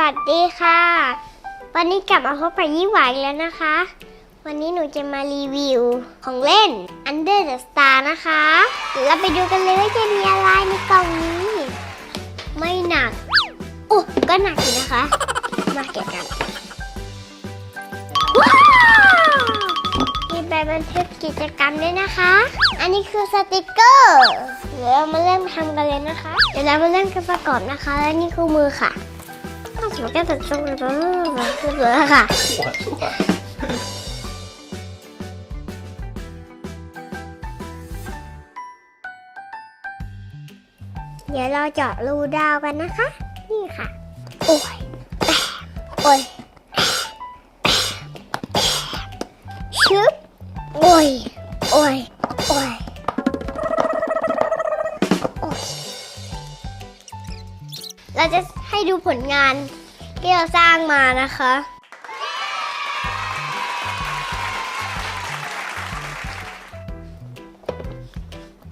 วัสดีค่ะ วันนี้กลับมาพบกับยี่หวายแล้วนะคะ วันนี้หนูจะมารีวิวของเล่น Under the Star นะคะเดี๋ยวเราไปดูกันเลยว่าจะมีอะไรในกล่องนี้ ไม่หนักโอ้ก็หนักอยู่นะคะ มาแกะกันว้าวมีใบบันทึกกิจกรรมด้วยนะคะ อันนี้คือสติกเกอร์ เดี๋ยวเรามาเริ่มทำกันเลยนะคะ เดี๋ยวเรามาเริ่มกันประกอบนะคะ และนี่คือมือค่ะ ต้องสมกันตัดทรงเลยคือเบอร์ค่ะหัวชั่วเดี๋ยวเราเจาะรูดาวกันนะคะ นี่ค่ะ โอ้ย โอ้ย ชึบ โอ้ย โอ้ย โอ้ย เราจะให้ดูผลงานที่เราสร้างมานะคะ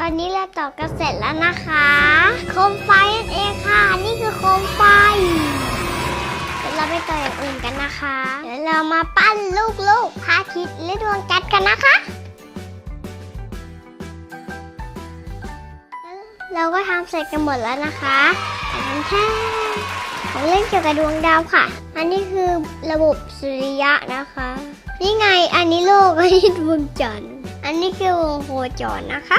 ตอนนี้เราต่อกันเสร็จแล้วนะคะ โคมไฟนั่นเองค่ะ นี่คือโคมไฟเดี๋ยวเราไปต่ออย่างอื่นกันนะคะ เดี๋ยวเรามาปั้นลูกๆพระอาทิตย์และดวงจันทร์กันนะคะ เราก็ทำเสร็จกันหมดแล้วนะคะแต่ทำแค่ของเล่นเกี่ยวกับดวงดาวค่ะ อันนี้คือระบบสุริยะนะคะ นี่ไงอันนี้โลกอันนี้ดวงจันทร์ อันนี้คือวงโคจรนะคะ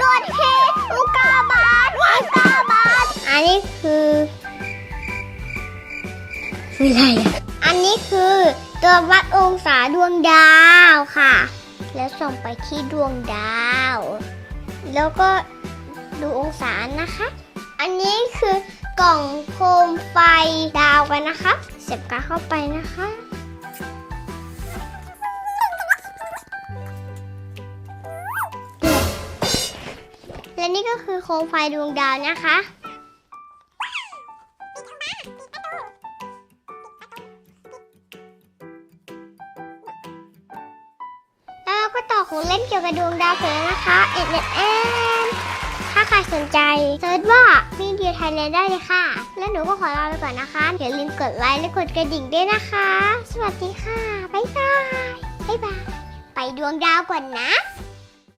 กดเหตุอุกาบาตอุกาบาตอันนี้คือคืออะไรอะ อันนี้คือ ตัววัดองศาดวงดาวค่ะ แล้วส่งไปที่ดวงดาว แล้วก็ดูองศานะคะ อันนี้คือกล่องโคมไฟดาวกันนะคะเสียบกาเข้าไปนะคะและนี่ก็คือโคมไฟดวงดาวนะคะ ของเล่นเกี่ยวกับดวงดาวเสร็จแล้วนะคะเอ็ดเอ็ดเอ็นถ้าใครสนใจเซิร์ชว่ามีเดียไทยแลนด์ได้เลยค่ะ และหนูก็ขอลาไปก่อนนะคะอย่าลืมกดไลค์และกดกระดิ่งด้วยนะคะ สวัสดีค่ะบ๊ายบายบ๊ายบายไปดวงดาวก่อนนะ